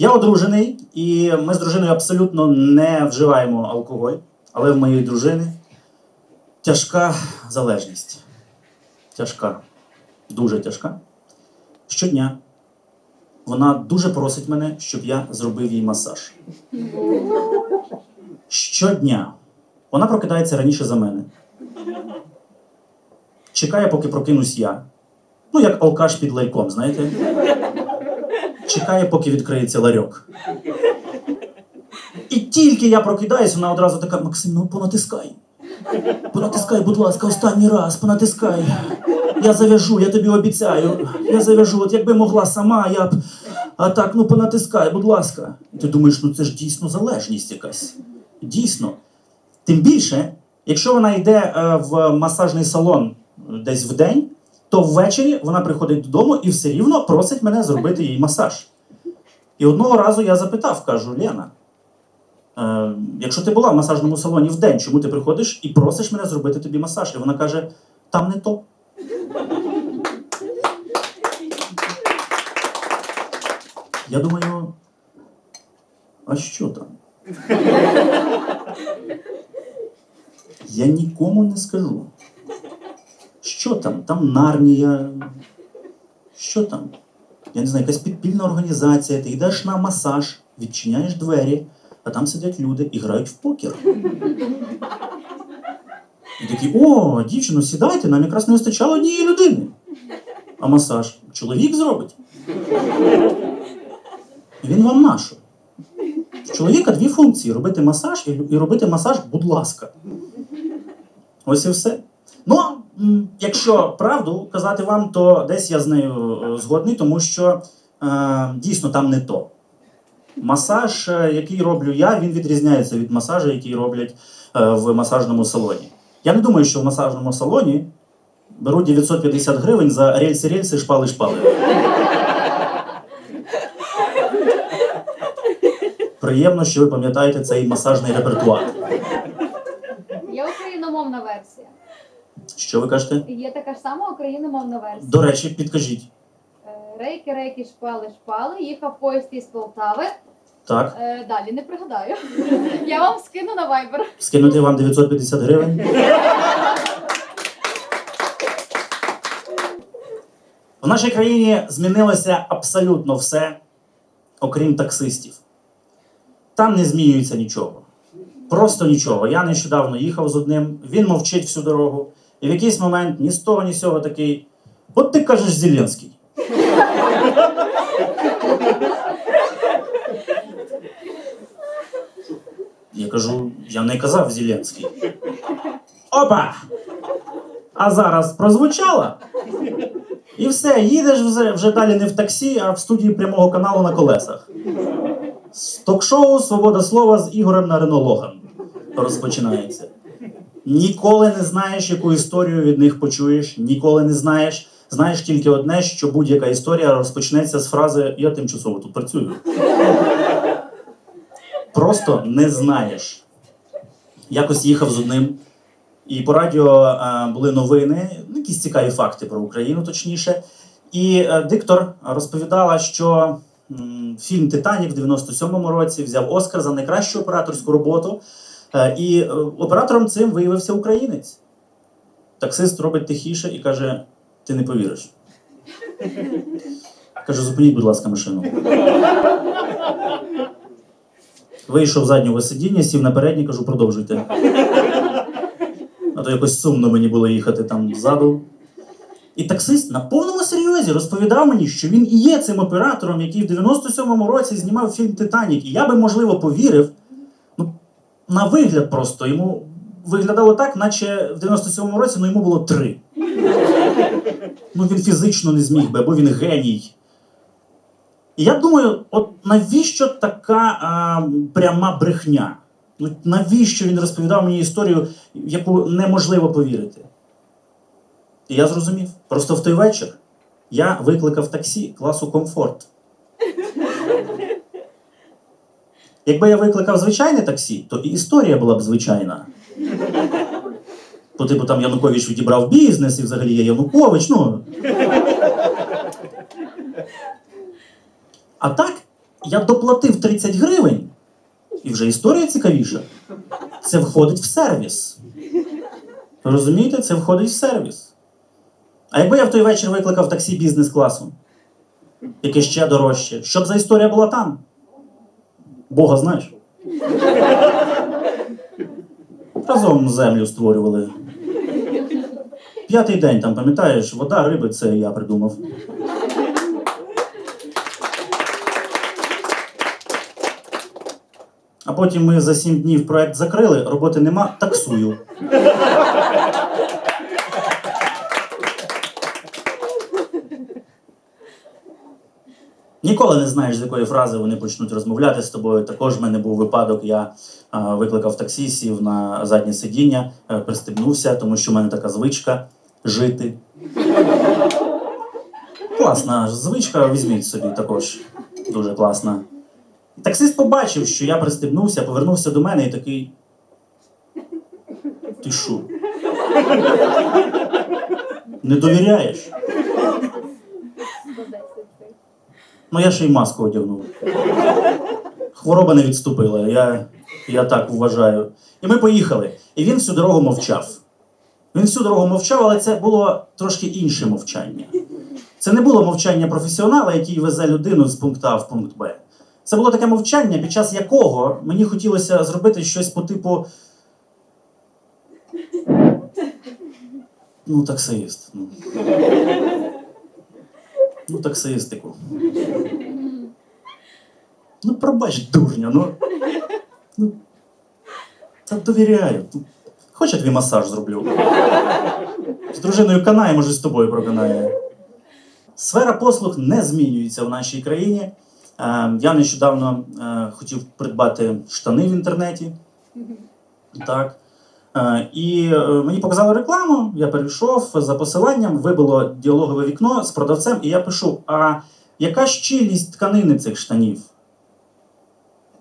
Я одружений, і ми з дружиною абсолютно не вживаємо алкоголь, але в моєї дружини тяжка залежність. Тяжка, дуже тяжка. Щодня вона дуже просить мене, щоб я зробив їй масаж. Щодня. Вона прокидається раніше за мене. Чекає, поки прокинусь я. Ну, як алкаш під ларьком, знаєте? Чекає, поки відкриється ларьок. І тільки я прокидаюсь, вона одразу така: Максим, ну понатискай. Понатискай, будь ласка, останній раз, понатискай. Я зав'яжу, я тобі обіцяю. Я зав'яжу, от якби могла сама, я б. А так, ну понатискай, будь ласка. Ти думаєш, ну це ж дійсно залежність якась. Дійсно. Тим більше, якщо вона йде е, в масажний салон десь в день, то ввечері вона приходить додому і все рівно просить мене зробити їй масаж. І одного разу я запитав, кажу, Лена, е, якщо ти була в масажному салоні в день, чому ти приходиш і просиш мене зробити тобі масаж? І вона каже: там не то. Я думаю, а що там? Я нікому не скажу. Що там? Там нарнія. Що там? Я не знаю, якась підпільна організація. Ти йдеш на масаж, відчиняєш двері, а там сидять люди і грають в покер. І такі, о, дівчино, сідайте, нам якраз не вистачало однієї людини. А масаж чоловік зробить. Він вам нащо? В чоловіка дві функції: робити масаж і, робити масаж, будь ласка. Ось і все. Ну, якщо правду казати вам, то десь я з нею е, згодний, тому що е, дійсно там не то. Масаж, е, який роблю я, він відрізняється від масажу, який роблять е, в масажному салоні. Я не думаю, що в масажному салоні беруть 950 гривень за рельси-рельси, шпали-шпали. Приємно, що ви пам'ятаєте цей масажний репертуар. Є україномовна версія. Що ви кажете? Є така ж сама україномовна версія. До речі, підкажіть. Е, Рейки, рейки, шпали, шпали. Їхав поїзд із Полтави. Так, Е, Далі не пригадаю. Я вам скину на Viber. скинути вам 950 гривень. В нашій країні змінилося абсолютно все, окрім таксистів. Там не змінюється нічого. Просто нічого. Я нещодавно їхав з одним, він мовчить всю дорогу. І в якийсь момент ні з того, ні з цього такий. От ти кажеш Зеленський. Я кажу, я не казав Зеленський. Опа! А зараз прозвучало? І все, їдеш вже, вже далі не в таксі, а в студії прямого каналу на колесах. Ток-шоу Свобода слова з Ігорем на Рено розпочинається. Ніколи не знаєш, яку історію від них почуєш, ніколи не знаєш. Знаєш тільки одне, що будь-яка історія розпочнеться з фрази Я тимчасово тут працюю. Просто не знаєш. Якось їхав з одним, і по радіо е, були новини, ну, якісь цікаві факти про Україну, точніше. І е, диктор розповідала, що фільм Титанік в 97-му році взяв Оскар за найкращу операторську роботу. Е, і е, оператором цим виявився українець. Таксист робить тихіше і каже: Ти не повіриш. Каже, зупиніть, будь ласка, машину. Вийшов заднього сидіння, сів на переднє, кажу, продовжуйте. А то якось сумно мені було їхати там ззаду. І таксист на повному серйозі розповідав мені, що він і є цим оператором, який в 97-му році знімав фільм Титанік. І я би, можливо, повірив. На вигляд просто йому виглядало так, наче в 97-му році ну, йому було три. Ну, він фізично не зміг би, або він геній. І я думаю, от навіщо така а, пряма брехня? Ну, навіщо він розповідав мені історію, в яку неможливо повірити? І я зрозумів. Просто в той вечір я викликав таксі класу комфорт. Якби я викликав звичайне таксі, то і історія була б звичайна. По типу там Янукович відібрав бізнес і взагалі є Янукович. Ну. А так, Я доплатив 30 гривень, і вже історія цікавіша. Це входить в сервіс. Розумієте, це входить в сервіс. А якби я в той вечір викликав таксі бізнес-класу, яке ще дорожче, щоб за історія була там? Бога знаєш? Разом землю створювали. П'ятий день там, пам'ятаєш, вода, риби це я придумав. А потім ми за сім днів проект закрили, роботи нема, таксую. Ніколи не знаєш, з якої фрази вони почнуть розмовляти з тобою. Також в мене був випадок, я викликав таксі, сів на заднє сидіння, е, пристебнувся, тому що в мене така звичка жити. Класна звичка, візьміть собі також. Дуже класна. Таксист побачив, що я пристебнувся, повернувся до мене і такий. Ти що? Не довіряєш? 110 цей. Ну я ще й маску одягнув. Хвороба не відступила, я, я так вважаю. І ми поїхали. І він всю дорогу мовчав. Він всю дорогу мовчав, але це було трошки інше мовчання. Це не було мовчання професіонала, який везе людину з пункту А в пункт Б. Це було таке мовчання, під час якого мені хотілося зробити щось по типу. Ну, таксист. Ну, ну таксистику. Ну, пробач, дурня, ну. ну та довіряю. Ну, Хоч я твій масаж зроблю. З дружиною канає, може, з тобою проканає. Сфера послуг не змінюється в нашій країні. Е, Я нещодавно е, хотів придбати штани в інтернеті. Так. Е, І мені показали рекламу, я перейшов за посиланням, вибило діалогове вікно з продавцем, і я пишу: а яка щільність тканини цих штанів?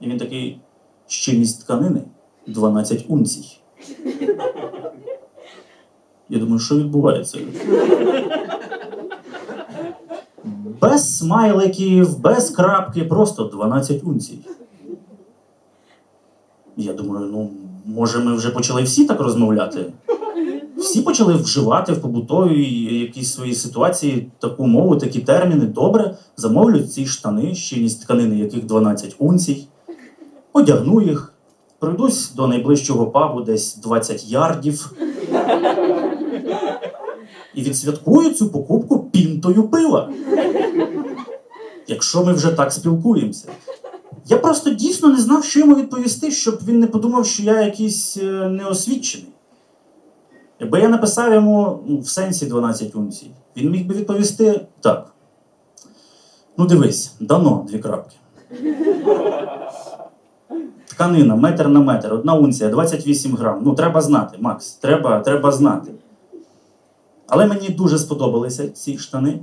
І він такий: щільність тканини 12 унцій. Я думаю, що відбувається? Без смайликів, без крапки, просто 12 унцій. Я думаю, ну, може, ми вже почали всі так розмовляти? Всі почали вживати в побутовій якісь свої ситуації таку мову, такі терміни. Добре, замовлю ці штани, щільність тканини, яких 12 унцій, одягну їх, пройдусь до найближчого пабу, десь 20 ярдів. І відсвяткую цю покупку пінтою пива. Якщо ми вже так спілкуємося. Я просто дійсно не знав, що йому відповісти, щоб він не подумав, що я якийсь е, неосвічений. Якби я написав йому ну, в сенсі 12 унцій, він міг би відповісти так. Ну, дивись, дано дві крапки. Тканина, метр на метр, одна унція, 28 грам. Ну, треба знати, Макс, треба, треба знати. Але мені дуже сподобалися ці штани.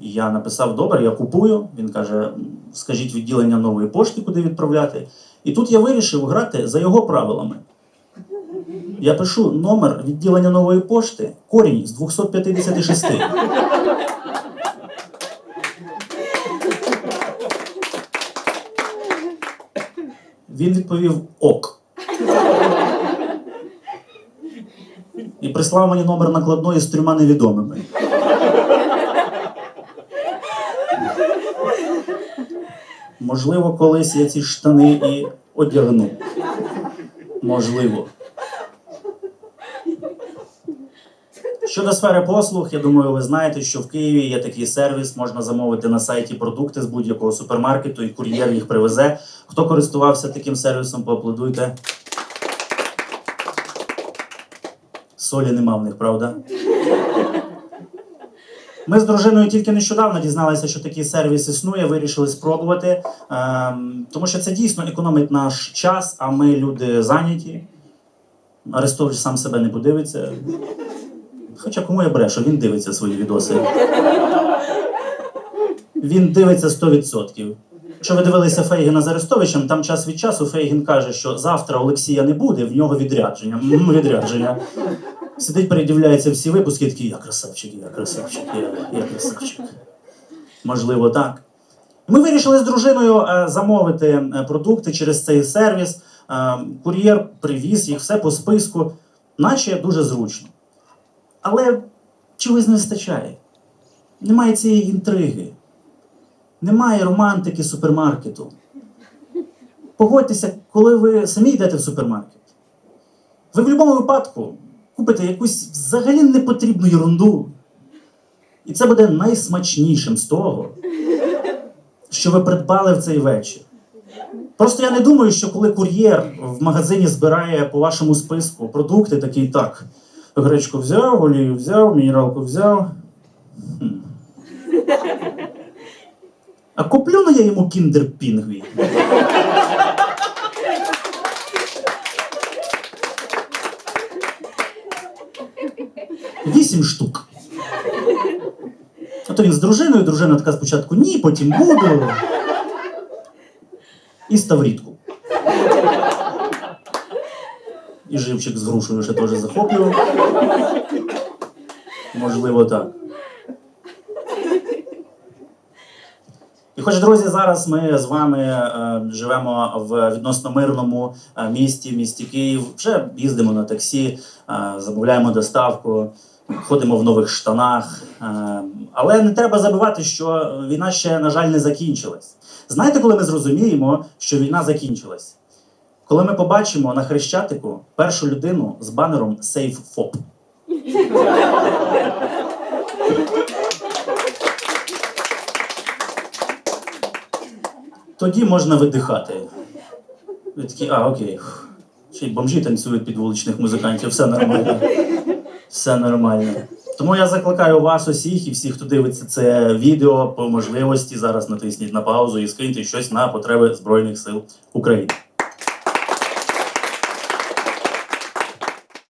Я написав добре, я купую. Він каже: скажіть відділення нової пошти, куди відправляти. І тут я вирішив грати за його правилами. Я пишу номер відділення нової пошти, корінь з 256. Він відповів ок. І прислав мені номер накладної з трьома невідомими. Можливо, колись я ці штани і одягну. Можливо. Щодо сфери послуг, я думаю, ви знаєте, що в Києві є такий сервіс, можна замовити на сайті продукти з будь-якого супермаркету, і кур'єр їх привезе. Хто користувався таким сервісом, поаплодуйте. Солі нема в них, правда? Ми з дружиною тільки нещодавно дізналися, що такий сервіс існує, вирішили спробувати, ем, тому що це дійсно економить наш час, а ми люди зайняті. Арестович сам себе не подивиться. Хоча кому я брешу, він дивиться свої відоси. Він дивиться 100%. Якщо ви дивилися Фейгіна з Арестовичем, там час від часу Фейгін каже, що завтра Олексія не буде, в нього відрядження. М, Відрядження. Сидить, передивляється всі випуски, такий, я красавчик, я красавчик, я, я красавчик. Можливо, так. Ми вирішили з дружиною е, замовити е, продукти через цей сервіс. Е, Кур'єр привіз їх все по списку, наче дуже зручно. Але чогось не вистачає. Немає цієї інтриги, немає романтики супермаркету. Погодьтеся, коли ви самі йдете в супермаркет. Ви в будь-якому випадку купите якусь взагалі непотрібну ерунду. І це буде найсмачнішим з того, що ви придбали в цей вечір. Просто я не думаю, що коли кур'єр в магазині збирає по вашому списку продукти, такий так. Гречку взяв, олію взяв, мінералку взяв. А куплю на я йому кіндер пінгві. Вісім штук. А то він з дружиною, дружина така спочатку ні, потім буду. І ставрітку. І живчик з грушею ще теж захоплював. Можливо, так. І хоч, друзі, зараз ми з вами е, живемо в відносно мирному е, місті, місті Київ, вже їздимо на таксі, е, замовляємо доставку, ходимо в нових штанах. Е, але не треба забувати, що війна ще, на жаль, не закінчилась. Знаєте, коли ми зрозуміємо, що війна закінчилась? Коли ми побачимо на хрещатику першу людину з банером Save FOP. Тоді можна видихати. Ви такі, а, окей. Ще й бомжі танцюють під вуличних музикантів, все нормально. Все нормально. Тому я закликаю вас усіх і всіх, хто дивиться це відео по можливості, зараз натисніть на паузу і скиньте щось на потреби Збройних сил України.